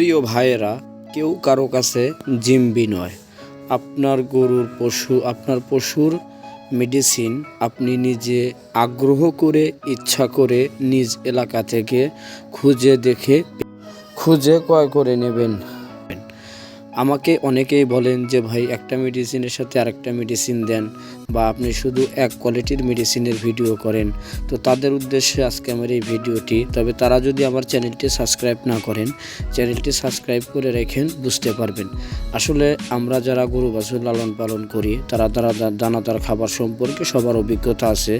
প্রিয় ভাইয়েরা, কেউ কারও কাছে জিম্বি নয়। আপনার গরুর পশু, আপনার পশুর মেডিসিন আপনি নিজে আগ্রহ করে, ইচ্ছা করে নিজ এলাকা থেকে খুঁজে দেখে, খুঁজে ক্রয় করে নেবেন। আমাকে অনেকেই বলেন যে, ভাই, একটা মেডিসিনের সাথে আরেকটা মেডিসিন দেন বা আপনি শুধু এক কোয়ালিটির মেডিসিনের ভিডিও করেন। তো তাদের উদ্দেশ্যে আজকে আমার এই ভিডিওটি তবে তারা যদি আমার চ্যানেলটি সাবস্ক্রাইব না করেন চ্যানেলটি সাবস্ক্রাইব করে রেখেন, বুঝতে পারবেন। আসলে আমরা যারা গরু বাছুর লালন পালন করি, তারা তারা দানাদার খাবার সম্পর্কে সবার অভিজ্ঞতা আছে।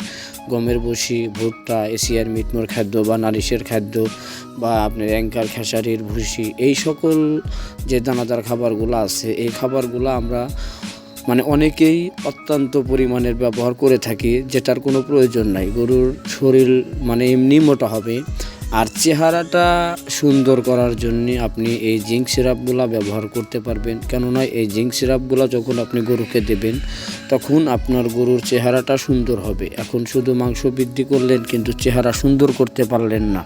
গমের বসি ভুট্টা, এশিয়ার মিটমোর খাদ্য বা নারিশের খাদ্য বা আপনার অ্যাঙ্কার খেসারির ভুসি, এই সকল যে দানাদার খাবারগুলো আছে, এই খাবারগুলো আমরা মানে অনেকেই অত্যন্ত পরিমাণের ব্যবহার করে থাকি, যেটার কোনো প্রয়োজন নাই। গরুর শরীর মানে এমনি মোটা হবে। আর চেহারাটা সুন্দর করার জন্য আপনি এই জিঙ্ক সিরাপগুলো ব্যবহার করতে পারবেন। কেননা এই জিঙ্ক সিরাপগুলো যখন আপনি গরুকে দেবেন, তখন আপনার গরুর চেহারাটা সুন্দর হবে। এখন শুধু মাংস বৃদ্ধি করলেন, কিন্তু চেহারা সুন্দর করতে পারলেন না।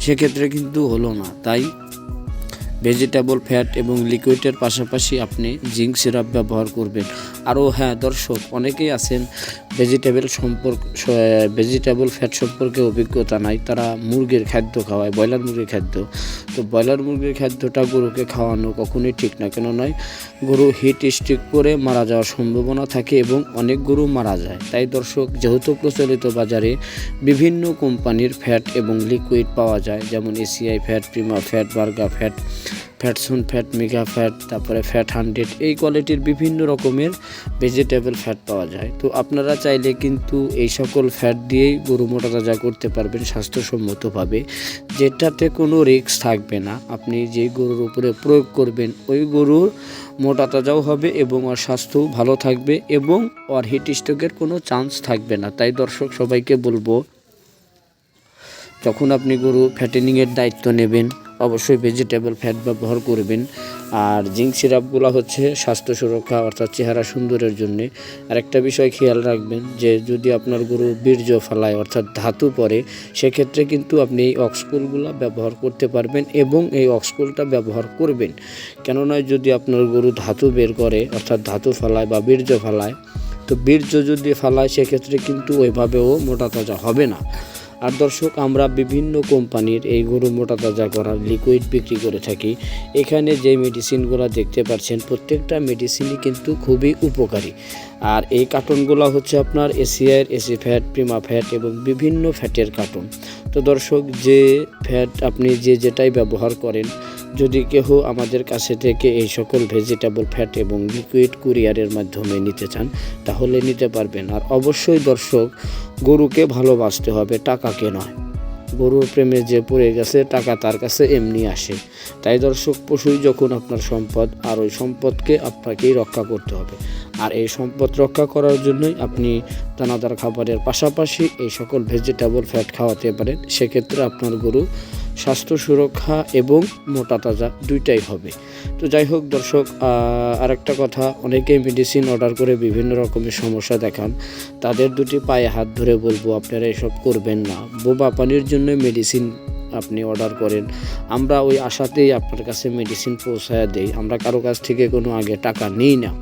সেক্ষেত্রে কিন্তু হলো না। তাই ভেজিটেবল ফ্যাট এবং লিকুইডের পাশাপাশি আপনি জিঙ্ক সিরাপ ব্যবহার করবেন। আরও হ্যাঁ দর্শক, অনেকেই আছেন ভেজিটেবল সম্পর্ক ভেজিটেবল ফ্যাট সম্পর্কে অভিজ্ঞতা নাই। তারা মুরগির খাদ্য খাওয়ায়, ব্রয়লার মুরগির খাদ্য। তো ব্রয়লার মুরগির খাদ্যটা গরুকে খাওয়ানো কখনোই ঠিক না, কেন নয়? গরু হিট স্ট্রিক করে মারা যাওয়ার সম্ভাবনা থাকে এবং অনেক গরু মারা যায়। তাই দর্শক, যেহেতু প্রচলিত বাজারে বিভিন্ন কোম্পানির ফ্যাট এবং লিকুইড পাওয়া যায়, যেমন এসিআই ফ্যাট প্রিমা ফ্যাট বার্গা ফ্যাট ফ্যাটসুন ফ্যাট মেগা ফ্যাট, তারপরে ফ্যাট হান্ড্রেড, এই কোয়ালিটির বিভিন্ন রকমের ভেজিটেবল ফ্যাট পাওয়া যায়। তো আপনারা চাইলে কিন্তু এই সকল ফ্যাট দিয়েই গরু মোটা তাজা করতে পারবেন স্বাস্থ্যসম্মতভাবে। যেটাতে কোনো রিস্ক থাকবে না। আপনি যে গরুর উপরে প্রয়োগ করবেন, ওই গরুর মোটা তাজাও হবে এবং ওর স্বাস্থ্যও ভালো থাকবে এবং ওর হিট স্ট্রোকের কোনো চান্স থাকবে না। তাই দর্শক সবাইকে বলব, যখন আপনি গরু ফ্যাটেনিংয়ের দায়িত্ব নেবেন অবশ্যই ভেজিটেবল ফ্যাট ব্যবহার করবেন। আর জিঙ্ক সিরাপগুলো হচ্ছে স্বাস্থ্য সুরক্ষা, অর্থাৎ চেহারা সুন্দরের জন্যে। আরেকটা বিষয় খেয়াল রাখবেন যে, যদি আপনার গরু বীর্য ফেলায়, অর্থাৎ ধাতু পরে, সেক্ষেত্রে কিন্তু আপনি এই অক্সকুলগুলো ব্যবহার করতে পারবেন এবং এই অক্সকুলটা ব্যবহার করবেন। কেননা, যদি আপনার গরু ধাতু বের করে, অর্থাৎ ধাতু ফেলায় বা বীর্য ফেলায়, তো বীর্য যদি ফেলায়, সেক্ষেত্রে কিন্তু ওইভাবেও মোটা তাজা হবে না। আর দর্শক, আমরা বিভিন্ন কোম্পানির এই গরু মোটা তাজা করার লিকুইড বিক্রি করে থাকি। এখানে যে মেডিসিনগুলো দেখতে পাচ্ছেন, প্রত্যেকটা মেডিসিনই কিন্তু খুবই উপকারী। আর এই কার্টনগুলো হচ্ছে আপনার এসিআইয়ের এসি ফ্যাট প্রিমা ফ্যাট এবং বিভিন্ন ফ্যাটের কার্টন তো দর্শক, যে ফ্যাট আপনি যে যেটাই ব্যবহার করেন যদি কেহ আমাদের কাছে থেকে এই সকল ভেজিটেবল ফ্যাট এবং লিকুইড কুরিয়ারের মাধ্যমে নিতে চান, তাহলে নিতে পারবেন। আর অবশ্যই দর্শক, গরুকে ভালোবাসতে হবে, টাকাকে নয়। গরুর প্রেমে যে পড়ে গেছে, টাকা তার কাছে এমনি আসে। তাই দর্শক, পশুই যখন আপনার সম্পদ, আর ওই সম্পদকে আপনাকেই রক্ষা করতে হবে। আর এই সম্পদ রক্ষা করার জন্যই আপনি দানাদার খাবারের পাশাপাশি এই সকল ভেজিটেবল ফ্যাট খাওয়াতে পারেন। সেক্ষেত্রে আপনার গরু স্বাস্থ্য সুরক্ষা এবং মোটা তাজা দুইটাই হবে। তো যাই হোক দর্শক আরেকটা কথা, অনেকেই মেডিসিন অর্ডার করে বিভিন্ন রকমের সমস্যা দেখান। তাদের দুটি পায়ে হাত ধরে বলব, আপনারা এসব করবেন না। বোবা পানির জন্য মেডিসিন আপনি অর্ডার করেন। আমরা ওই আশাতেই আপনার কাছে মেডিসিন পৌঁছায় দেই। আমরা কারও কাছ থেকে কোনো আগে টাকা নিই না।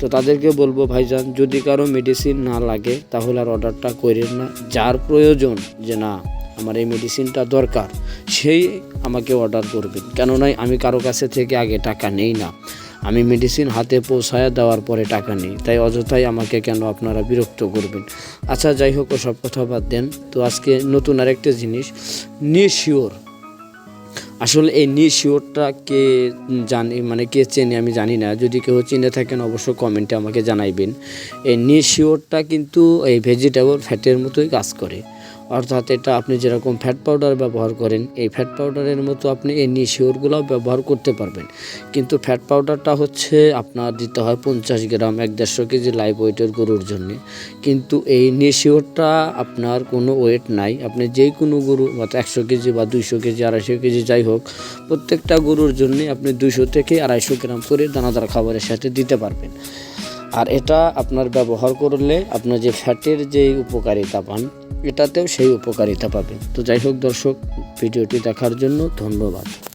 তো তাদেরকে বলব, ভাইজান, যদি কারও মেডিসিন না লাগে, তাহলে আর অর্ডারটা করেন না। যার প্রয়োজন যে না আমার এই মেডিসিনটা দরকার, সেই আমাকে অর্ডার করবেন। কেননা আমি কারও কাছে থেকে আগে টাকা নেই না। আমি মেডিসিন হাতে পৌঁছায় দেওয়ার পরে টাকা নেই। তাই অযথাই আমাকে কেন আপনারা বিরক্ত করবেন? আচ্ছা যাই হোক সব কথা বাদ দেন। তো আজকে নতুন আরেকটা জিনিস নিশিওর আসলে এই নিশিওরটা কে জানি মানে কে চেনে আমি জানি না। যদি কেউ চিনে থাকেন, অবশ্যই কমেন্টে আমাকে জানাইবেন। এই নিশিওরটা কিন্তু এই ভেজিটেবল ফ্যাটের মতোই কাজ করে। অর্থাৎ এটা আপনি যেরকম ফ্যাট পাউডার ব্যবহার করেন, এই ফ্যাট পাউডারের মতো আপনি এই নিশিওরগুলোও ব্যবহার করতে পারবেন। কিন্তু ফ্যাট পাউডারটা হচ্ছে আপনার দিতে হয় পঞ্চাশ গ্রাম, এক দেড়শো কেজি লাইভ ওয়েটের গরুর জন্য। কিন্তু এই নিশিওরটা আপনার কোনো ওয়েট নাই। আপনি যে কোনো গরু, অর্থাৎ একশো কেজি বা দুইশো কেজি, আড়াইশো কেজি যাই হোক, প্রত্যেকটা গরুর জন্য আপনি দুইশো থেকে আড়াইশো গ্রাম করে দানাদার খাবারের সাথে দিতে পারবেন। আর এটা আপনার ব্যবহার করলে আপনার যে ফ্যাটের যে উপকারিতা পান, এটাতেও সেই উপকারিতা পাবেন। তো যাই হোক দর্শক, ভিডিওটি দেখার জন্য ধন্যবাদ।